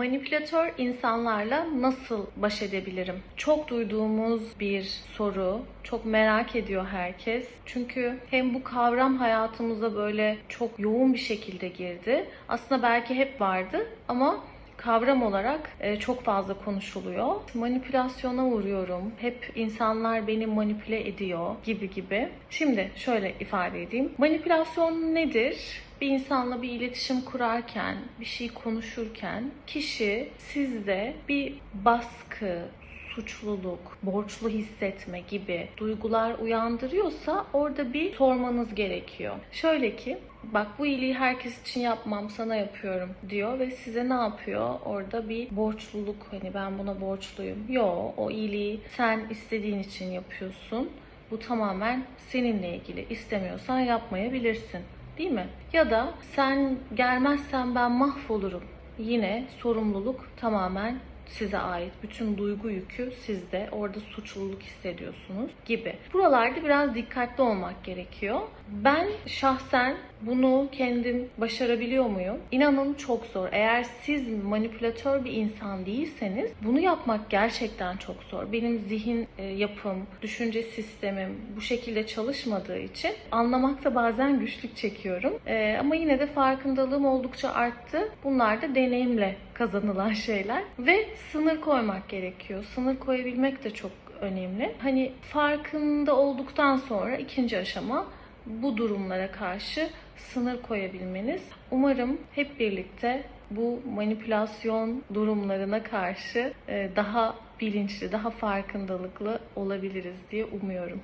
Manipülatör insanlarla nasıl baş edebilirim? Çok duyduğumuz bir soru. Çok merak ediyor herkes. Çünkü hem bu kavram hayatımıza böyle çok yoğun bir şekilde girdi. Aslında belki hep vardı ama kavram olarak e, çok fazla konuşuluyor. Manipülasyona uğruyorum. Hep insanlar beni manipüle ediyor gibi gibi. Şimdi şöyle ifade edeyim. Manipülasyon nedir? Bir insanla bir iletişim kurarken, bir şey konuşurken kişi sizde bir baskı, suçluluk, borçlu hissetme gibi duygular uyandırıyorsa orada bir sormanız gerekiyor. Şöyle ki bak bu iyiliği herkes için yapmam sana yapıyorum diyor ve size ne yapıyor? Orada bir borçluluk hani ben buna borçluyum. Yo o iyiliği sen istediğin için yapıyorsun. Bu tamamen seninle ilgili. İstemiyorsan yapmayabilirsin. Değil mi? Ya da sen gelmezsen ben mahvolurum. Yine sorumluluk tamamen size ait. Bütün duygu yükü sizde. Orada suçluluk hissediyorsunuz gibi. Buralarda biraz dikkatli olmak gerekiyor. Ben şahsen bunu kendim başarabiliyor muyum? İnanın çok zor. Eğer siz manipülatör bir insan değilseniz bunu yapmak gerçekten çok zor. Benim zihin e, yapım, düşünce sistemim bu şekilde çalışmadığı için anlamakta bazen güçlük çekiyorum. E, ama yine de farkındalığım oldukça arttı. Bunlar da deneyimle kazanılan şeyler ve sınır koymak gerekiyor. Sınır koyabilmek de çok önemli. Hani farkında olduktan sonra ikinci aşama bu durumlara karşı sınır koyabilmeniz. Umarım hep birlikte bu manipülasyon durumlarına karşı e, daha bilinçli, daha farkındalıklı olabiliriz diye umuyorum.